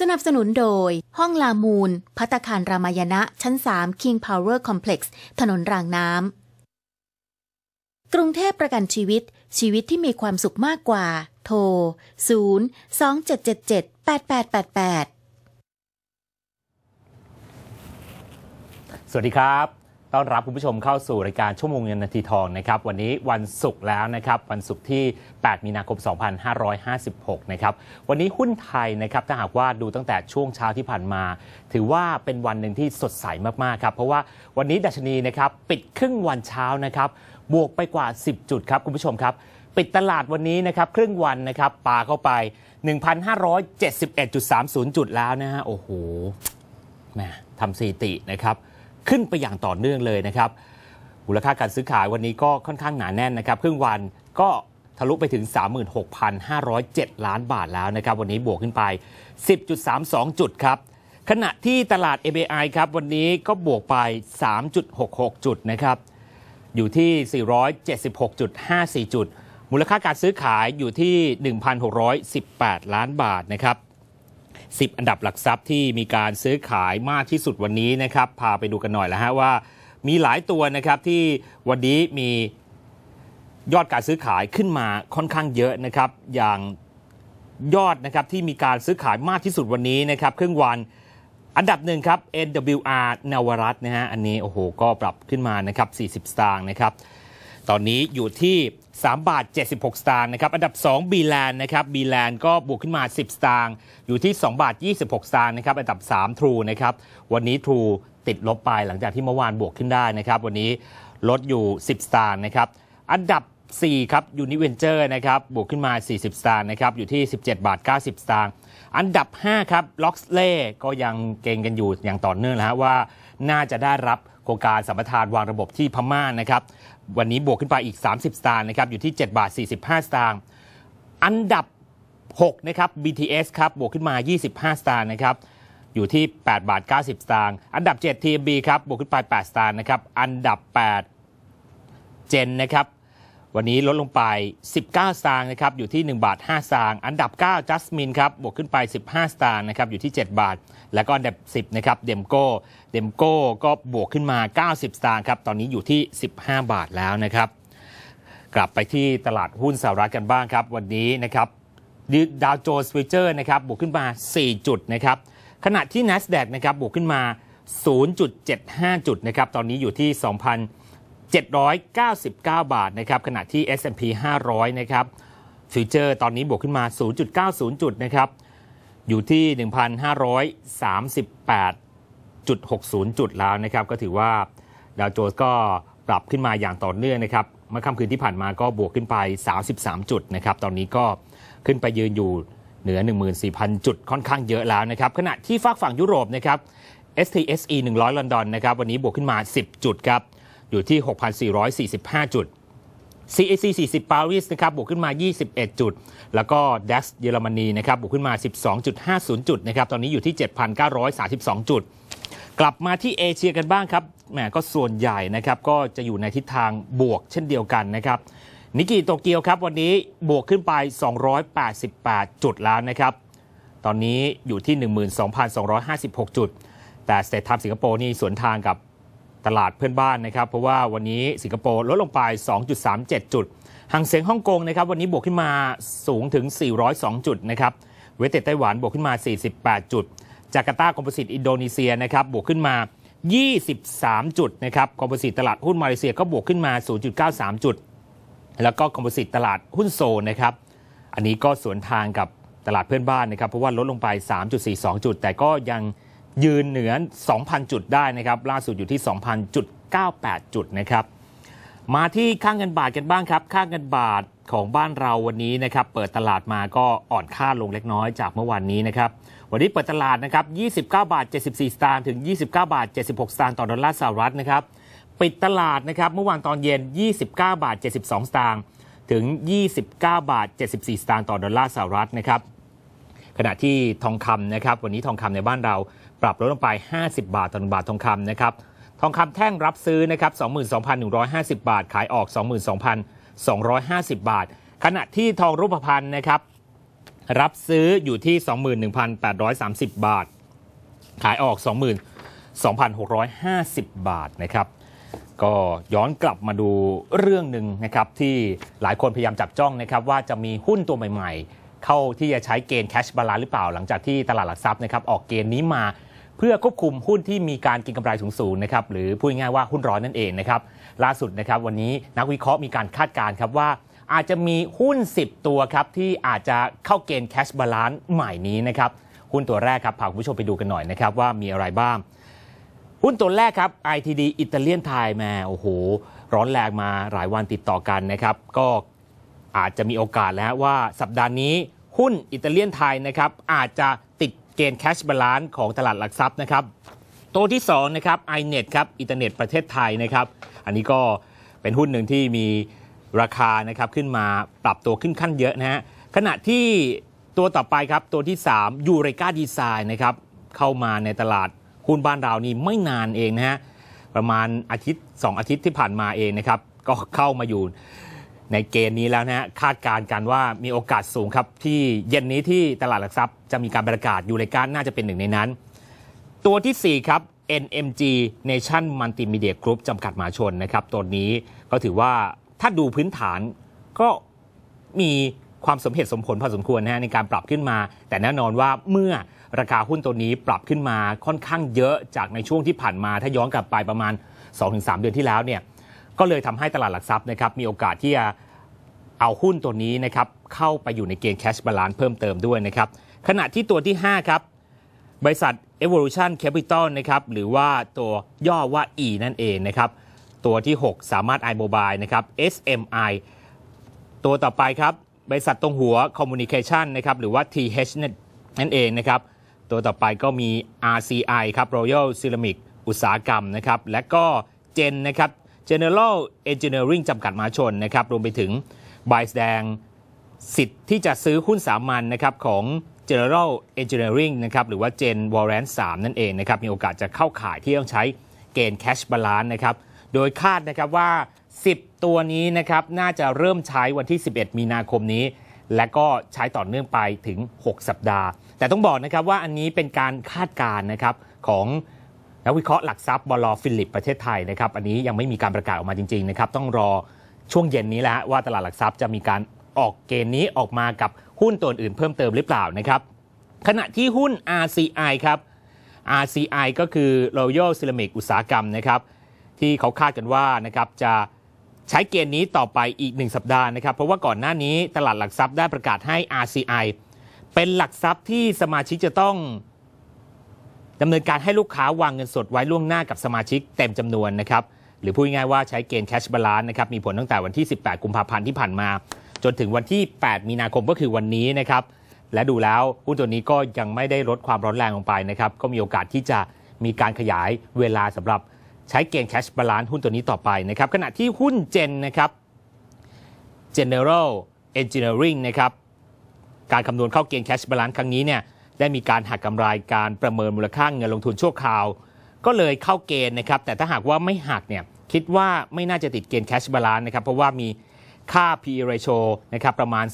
สนับสนุนโดย ห้องลามูล พัตตาคารรามายณะ ชั้น 3 King Power Complex ถนนรางน้ำ กรุงเทพประกันชีวิต ชีวิตที่มีความสุขมากกว่า โทร 0 2 7 7 7 8 8 8 8 สวัสดีครับ ต้อนรับคุณผู้ชมเข้าสู่รายการชั่วโมงเงินนาทีทองนะครับวันนี้วันศุกร์แล้วนะครับวันศุกร์ที่ 8 มีนาคม 2556 นะครับวันนี้หุ้นไทยนะครับถ้าหากว่าดูตั้งแต่ช่วงเช้าที่ผ่านมา ถือว่าเป็นวันหนึ่งที่สดใสมากๆครับเพราะว่าวันนี้ดัชนีนะครับปิดครึ่งวันเช้านะครับบวกไปกว่า 10 จุดครับคุณผู้ชมครับปิดตลาดวันนี้นะครับครึ่งวันนะครับปาเข้าไป 1,571.30 จุดแล้วนะฮะโอ้โหแหมทำสถิตินะครับ ขึ้นไปอย่างต่อเนื่องเลยนะครับมูลค่าการซื้อขายวันนี้ก็ค่อนข้างหนาแน่นนะครับครึ่งวันก็ทะลุไปถึง 36,507 ล้านบาทแล้วนะครับ วันนี้บวกขึ้นไป 10.32 จุดครับ ขณะที่ตลาด MAI ครับ วันนี้ก็บวกไป 3.66 จุดนะครับ อยู่ที่ 476.54 จุด มูลค่าการซื้อขายอยู่ที่ 1,618 ล้านบาทนะครับ 10 อันดับหลักทรัพย์ที่มีการซื้อขายมากที่สุดวันนี้นะครับ พาไปดูกันหน่อยแล้วฮะว่า มีหลายตัวนะครับที่วันนี้มียอดการซื้อขายขึ้นมาค่อนข้างเยอะนะครับ อย่างยอดนะครับที่มีการซื้อขายมากที่สุดวันนี้นะครับครึ่งวันอันดับหนึ่งครับ NWR นวรัตน์นะฮะอันนี้โอ้โหก็ปรับขึ้นมานะครับ40 สตางค์นะครับ ตอนนี้อยู่ที่ 3 บาท 76 สตางค์นะครับ อันดับ2 b ีแลนด์นะครับ b ีแลนด์ก็บวกขึ้นมา 10 สตางค์อยู่ที่ 2 บาท 26 สตางค์นะครับ อันดับ3 True นะครับ วันนี้ True ติดลบไปหลังจากที่เมื่อวานบวกขึ้นได้นะครับ วันนี้ลดอยู่ 10 สตางค์นะครับ อันดับ 4 ครับ Univenture นะครับบวกขึ้นมา 40 สตางค์นะครับอยู่ที่ 17 บาท 90 สตางค์อันดับ 5 ครับ Loxley ก็ยังเก่งกันอยู่อย่างต่อเนื่องนะฮะว่าน่าจะได้รับ โครงการสัมปทานวางระบบที่พม่านะครับ วันนี้บวกขึ้นไปอีก 30 สตางค์นะครับ อยู่ที่ 7 บาท 45 สตางค์ อันดับ 6 นะครับ BTS ครับ บวกขึ้นมา 25 สตางค์นะครับ อยู่ที่ 8 บาท 90 สตางค์ อันดับ 7 TMB ครับ บวกขึ้นไป 8 สตางค์นะครับ อันดับ 8 เจนนะครับ วันนี้ลดลงไป 19 สตางค์นะครับอยู่ที่ 1 บาท 5 สตางค์อันดับ9 Jasmine ครับบวกขึ้นไป 15 สตางค์นะครับอยู่ที่ 7 บาท แล้วก็อันดับ 10 นะครับเดมโก้เดมโก้ก็บวกขึ้นมา 90 สตางค์ครับตอนนี้อยู่ที่ 15 บาทแล้วนะครับ กลับไปที่ตลาดหุ้นสหรัฐกันบ้างครับ วันนี้นะครับดาวโจนส์ฟิวเจอร์นะครับบวกขึ้นมา 4 จุดนะครับขณะที่ NASDAQ นะครับบวกขึ้นมา 0.75 จุดนะครับตอนนี้อยู่ที่ 2,000 799 บาทนะครับขณะที่ S&P 500 นะครับฟิวเจอร์ตอนนี้บวกขึ้นมา 0.90 จุดนะครับอยู่ที่ 1,538.60 จุดแล้วนะครับก็ถือว่าดาวโจนส์ก็ปรับขึ้นมาอย่างต่อเนื่องนะครับเมื่อค่ำคืนที่ผ่านมาก็บวกขึ้นไป 33 จุดนะครับตอนนี้ก็ขึ้นไปยืนอยู่เหนือ 14,000 จุดค่อนข้างเยอะแล้วนะครับขณะที่ฝากฝั่งยุโรปนะครับ STSE 100 ลอนดอนนะครับวันนี้บวกขึ้นมา 10 จุดครับ อยู่ที่ 6,445 จุด CAC 40 ปารีสนะครับบวกขึ้นมา 21 จุด แล้วก็ DAX เยอรมนีนะครับบวกขึ้นมา 12.50 จุดนะครับตอนนี้อยู่ที่ 7,932 จุด กลับมาที่เอเชียกันบ้างครับแหมก็ส่วนใหญ่นะครับก็จะอยู่ในทิศทางบวกเช่นเดียวกันนะครับนิกกี้โตเกียวครับวันนี้บวกขึ้นไป 288 จุดแล้วนะครับตอนนี้อยู่ที่ 12,256 จุด แต่สเตทไทม์สิงคโปร์นี่สวนทางกับ ตลาดเพื่อนบ้านนะครับ เพราะว่าวันนี้สิงคโปร์ลดลงไป 2.37 จุดห่างเสียงฮ่องกงนะครับวันนี้บวกขึ้นมาสูงถึง 402 จุดนะครับเวสเตไต้หวันบวกขึ้นมา 48 จุด จาการ์ตาคอมโพสิตอินโดนีเซียนะครับบวกขึ้นมา 23 จุดนะครับคอมโพสิตตลาดหุ้นมาเลเซียก็บวกขึ้นมา 0.93 จุด แล้วก็คอมโพสิตตลาดหุ้นโซนนะครับอันนี้ก็สวนทางกับตลาดเพื่อนบ้านนะครับเพราะว่าลดลงไป 3.42 จุด แต่ก็ยัง ยืนเหนือ 2,000 จุดได้นะครับ ล่าสุดอยู่ที่2,000.98 จุดนะครับ มาที่ค่างเงินบาทกันบ้างครับ ค่างเงินบาทของบ้านเราวันนี้นะครับ เปิดตลาดมาก็อ่อนค่าลงเล็กน้อยจากเมื่อวานนี้นะครับ วันนี้เปิดตลาดนะครับ 29 บาท 74 สตางค์ถึง 29 บาท 76 สตางค์ต่อดอลลาร์สหรัฐนะครับ ปิดตลาดนะครับ เมื่อวานตอนเย็น 29 บาท 72 สตางค์ถึง 29 บาท 74 สตางค์ต่อดอลลาร์สหรัฐนะครับ ขณะที่ทองคำนะครับ วันนี้ทองคำในบ้านเรา ปรับลดลงไป 50 บาทต่อ1บาททองคำนะครับทองคำแท่งรับซื้อนะครับ22,150 บาท ขายออก 22,250 บาท ขณะที่ทองรูปพรรณนะครับรับซื้ออยู่ที่ 21,830 บาท ขายออก 22,650 บาทนะครับก็ย้อนกลับมาดูเรื่องหนึ่งนะครับที่หลายคนพยายามจับจ้องนะครับว่าจะมีหุ้นตัวใหม่ ๆ เข้าที่จะใช้เกณฑ์แคชบาลานหรือเปล่าหลังจากที่ตลาดหลักทรัพย์นะครับออกเกณฑ์นี้มา เพื่อควบคุมหุ้นที่มีการกินกำไรสูงๆนะครับหรือพูดง่ายๆว่าหุ้นร้อนนั่นเองนะครับล่าสุดนะครับวันนี้นักวิเคราะห์มีการคาดการณ์ครับว่าอาจจะมีหุ้น 10 ตัวครับที่อาจจะเข้าเกณฑ์แคชบาลานใหม่นี้นะครับหุ้นตัวแรกครับพาคุณผู้ชมไปดูกันหน่อยนะครับว่ามีอะไรบ้าง หุ้นตัวแรกครับ ITD อิตาเลียนไทยแม่โอ้โห ร้อนแรงมาหลายวันติดต่อกันนะครับ ก็อาจจะมีโอกาสแล้วว่าสัปดาห์นี้หุ้นอิตาเลียนไทยนะครับอาจจะ เกณฑ์แคชบาลานซ์ของตลาดหลักทรัพย์นะครับ ตัวที่2นะครับ iNet ครับอินเทอร์เน็ตประเทศไทยนะครับ อันนี้ก็เป็นหุ้นหนึ่งที่มีราคานะครับขึ้นมาปรับตัวขึ้นขั้นเยอะนะฮะขณะที่ตัวต่อไปครับตัวที่3ยูเรกาดีไซน์นะครับเข้ามาในตลาดหุ้นบ้านเรานี่ไม่นานเองนะฮะประมาณอาทิตย์ 2 อาทิตย์ที่ผ่านมาเองนะครับก็เข้ามาอยู่ ในเกณฑ์นี้แล้วนะฮะคาดการณ์กันว่ามีโอกาสสูงครับ ที่เย็นนี้ที่ตลาดหลักทรัพย์จะมีการประกาศยูเรกาน่าจะเป็นหนึ่งในนั้น ตัวที่ 4 ครับ NMG Nation Multimedia Group จำกัดมหาชนนะครับตัวนี้ก็ถือว่าถ้าดูพื้นฐานก็มีความสมเหตุสมผลพอสมควรนะฮะในการปรับขึ้นมา แต่แน่นอนว่าเมื่อราคาหุ้นตัวนี้ปรับขึ้นมาค่อนข้างเยอะจากในช่วงที่ผ่านมาถ้าย้อนกลับไปประมาณ 2-3 เดือนที่แล้วเนี่ย ก็เลยทำให้ตลาดหลักทรัพย์นะครับมีโอกาสที่จะเอาหุ้นตัวนี้นะครับเข้าไปอยู่ในเกณฑ์ cash balance เพิ่มเติมด้วยนะครับขณะที่ตัวที่ 5 ครับ บริษัท Evolution Capital นะครับหรือว่าตัวย่อว่า E นั่นเองนะครับตัวที่ 6 สามารถ iMobile นะครับ SMI ตัวต่อไปครับ บริษัทตรงหัว Communication นะครับหรือว่า TH นั่นเองนะครับตัวต่อไปก็มี RCI ครับ Royal Ceramic อุตสาหกรรมนะครับและก็ Gen นะครับ General Engineering จำกัดมหาชนนะครับรวมไปถึงบายแสดงสิทธิ์ที่จะซื้อหุ้นสามัญนนะครับของ General Engineering นะครับหรือว่า Gen Warrant 3 นั่นเองนะครับมีโอกาสจะเข้าขายที่ต้องใช้เกณฑ์ Cash Balance นะครับโดยคาดนะครับว่า 10 ตัวนี้นะครับน่าจะเริ่มใช้วันที่ 11 มีนาคมนี้ และก็ใช้ต่อเนื่องไปถึง 6 สัปดาห์ แต่ต้องบอกนะครับว่าอันนี้เป็นการคาดการณ์นะครับของ นักวิเคราะห์หลักทรัพย์บลฟิลิปประเทศไทยนะครับอันนี้ยังไม่มีการประกาศออกมาจริงๆนะครับต้องรอช่วงเย็นนี้แล้วว่าตลาดหลักทรัพย์จะมีการออกเกณฑ์นี้ออกมากับหุ้นตัวอื่นเพิ่มเติมหรือเปล่านะครับขณะที่หุ้น RCI ครับ RCI ก็คือ Royal Ceramic อุตสาหกรรมนะครับที่เขาคาดกันว่านะครับจะใช้เกณฑ์นี้ต่อไปอีก 1 สัปดาห์นะครับ เพราะว่าก่อนหน้านี้ตลาดหลักทรัพย์ได้ประกาศให้ RCI เป็นหลักทรัพย์ที่สมาชิกจะต้อง ดำเนินการให้ลูกค้าวางเงินสดไว้ล่วงหน้ากับสมาชิกเต็มจำนวนนะครับหรือพูดง่ายๆว่าใช้เกณฑ์แคชบาลานนะครับมีผลตั้งแต่วันที่ 18 กุมภาพันธ์ที่ผ่านมา จนถึงวันที่ 8 มีนาคมก็คือวันนี้นะครับและดูแล้วหุ้นตัวนี้ก็ยังไม่ได้ลดความร้อนแรงลงไปนะครับก็มีโอกาสที่จะมีการขยายเวลาสำหรับใช้เกณฑ์แคชบาลานหุ้นตัวนี้ต่อไปนะครับขณะที่หุ้นเจนนะครับ General Engineering นะครับการคำนวณเข้าเกณฑ์แคชบาลานครั้งนี้เนี่ย ได้มีการหักกำไรการประเมินมูลค่าเงินลงทุนชั่วคราว ก็เลยเข้าเกณฑ์นะครับ แต่ถ้าหากว่าไม่หักเนี่ยคิดว่าไม่น่าจะติดเกณฑ์แคชบาลานนะครับ เพราะว่ามีค่า PE ratio นะครับประมาณ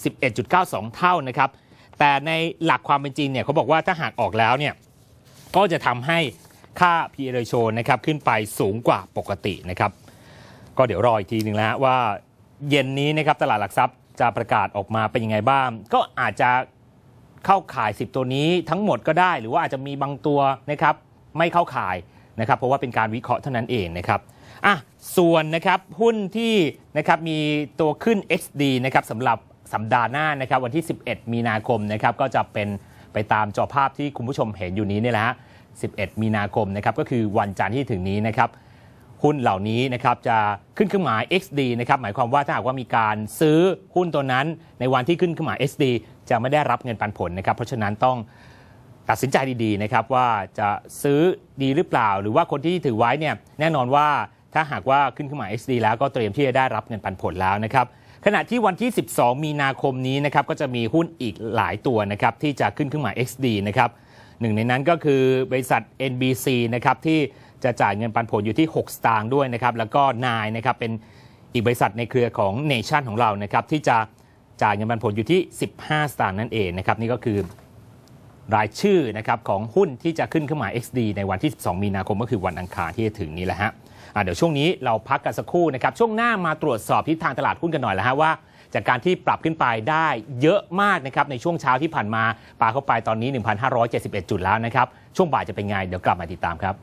11.92 เท่านะครับ แต่ในหลักความเป็นจริงเนี่ยเขาบอกว่าถ้าหากออกแล้วเนี่ยก็จะทำให้ค่า PE ratio นะครับขึ้นไปสูงกว่าปกตินะครับ ก็เดี๋ยวรออีกทีหนึ่งแล้วว่าเย็นนี้นะครับตลาดหลักทรัพย์จะประกาศออกมาเป็นยังไงบ้าง ก็อาจจะ เข้าขาย 10 ตัวนี้ทั้งหมดก็ได้ หรือว่าอาจจะมีบางตัวนะครับไม่เข้าขายนะครับเพราะว่าเป็นการวิเคราะห์เท่านั้นเองนะครับอะส่วนนะครับหุ้นที่นะครับมีตัวขึ้น XD นะครับสำหรับสัปดาห์หน้านะครับวันที่ 11 มีนาคมนะครับก็จะเป็นไปตามจอภาพที่คุณผู้ชมเห็นอยู่นี้นี่แหละฮะ11 มีนาคมนะครับก็คือวันจันทร์ที่ถึงนี้นะครับหุ้นเหล่านี้นะครับจะขึ้นเครื่องหมาย XD นะครับหมายความว่าถ้าหากว่ามีการซื้อหุ้นตัวนั้นในวันที่ขึ้นเครื่องหมาย XD จะไม่ได้รับเงินปันผลนะครับ เพราะฉะนั้นต้องตัดสินใจดีๆนะครับว่าจะซื้อดีหรือเปล่า หรือว่าคนที่ถือไว้เนี่ยแน่นอนว่าถ้าหากว่าขึ้นเครื่องหมาย XD แล้วก็เตรียมที่จะได้รับเงินปันผลแล้วนะครับขณะที่วันที่ 12 มีนาคมนี้นะครับก็จะมีหุ้นอีกหลายตัวนะครับที่จะขึ้นเครื่องหมา XD นะครับหนึ่งในนั้นก็คือบริษัท NBC นะครับที่จะจ่ายเงินปันผลอยู่ที่ 6 สตางค์ด้วยนะครับแล้วก็นายนะครับเป็นอีกบริษัทในเครือของเนชั่นของเรานะครับที่จะ จ่ายเงินปันผลอยู่ที่ 15 สตางค์นั่นเองนะครับนี่ก็คือรายชื่อนะครับของหุ้นที่จะขึ้นขึ้นมา XD ในวันที่ 12 มีนาคมก็คือวันอังคารที่จะถึงนี้แหละฮะะเดี๋ยวช่วงนี้เราพักกันสักครู่นะครับ ช่วงหน้ามาตรวจสอบทิศทางตลาดหุ้นกันหน่อยแล้วฮะว่า จากการที่ปรับขึ้นไปได้เยอะมากนะครับในช่วงเช้าที่ผ่านมาปาเข้าไปตอนนี้ 1,571 จุดแล้วนะครับช่วงบ่ายจะเป็นไงเดี๋ยวกลับมาติดตามครับ